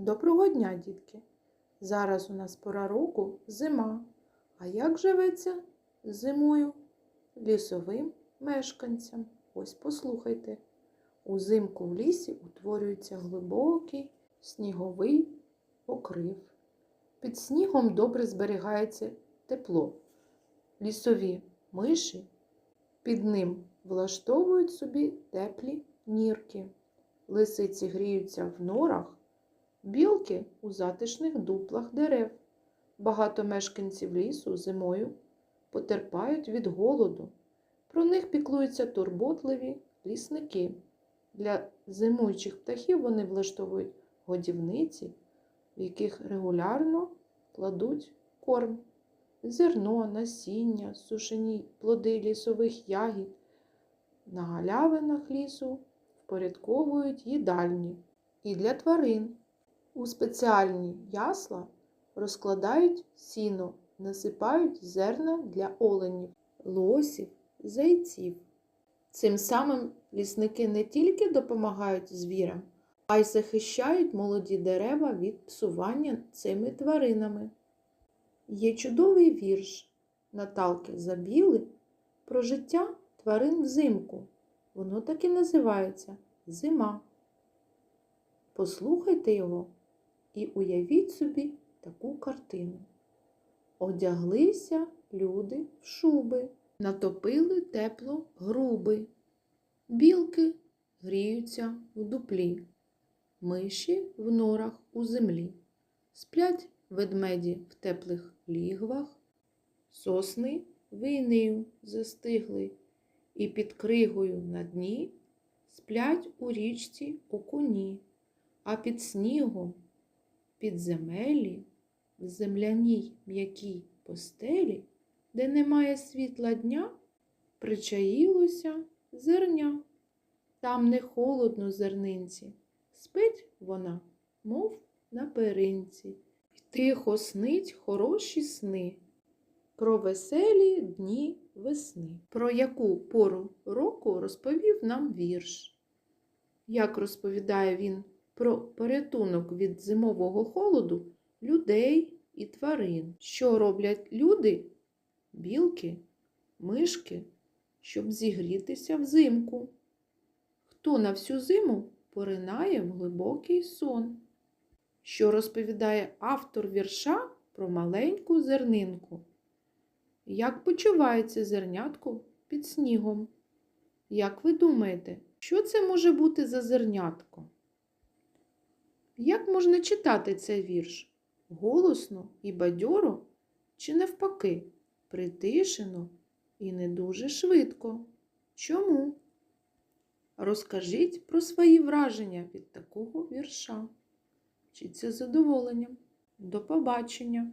Доброго дня, дітки! Зараз у нас пора року зима. А як живеться зимою лісовим мешканцям? Ось послухайте. Узимку в лісі утворюється глибокий сніговий покрив. Під снігом добре зберігається тепло. Лісові миші під ним влаштовують собі теплі нірки. Лисиці гріються в норах, білки у затишних дуплах дерев. Багато мешканців лісу зимою потерпають від голоду. Про них піклуються турботливі лісники. Для зимуючих птахів вони влаштовують годівниці, в яких регулярно кладуть корм, зерно, насіння, сушені плоди лісових ягід. На галявинах лісу впорядковують їдальні і для тварин. У спеціальні ясла розкладають сіно, насипають зерна для оленів, лосів, зайців. Цим самим лісники не тільки допомагають звірам, а й захищають молоді дерева від псування цими тваринами. Є чудовий вірш Наталки Забіли про життя тварин взимку. Воно так і називається Зима. Послухайте його і уявіть собі таку картину. Одяглися люди в шуби, натопили тепло груби. Білки гріються в дуплі, миші в норах у землі. Сплять ведмеді в теплих лігвах, сосни вийнею застигли, і під кригою на дні сплять у річці окуні, а під снігом, під земелі, в земляній м'якій постелі, де немає світла дня, причаїлося зерня. Там не холодно зернинці, спить вона, мов на перинці, й тихо снить хороші сни про веселі дні весни. Про яку пору року розповів нам вірш. Як розповідає він про порятунок від зимового холоду людей і тварин, що роблять люди, білки, мишки, щоб зігрітися взимку. Хто на всю зиму поринає в глибокий сон, що розповідає автор вірша про маленьку зернинку. Як почувається зернятко під снігом? Як ви думаєте, що це може бути за зернятко? Як можна читати цей вірш? Голосно і бадьоро чи навпаки, притишено і не дуже швидко? Чому? Розкажіть про свої враження від такого вірша. Вчіться з задоволенням. До побачення!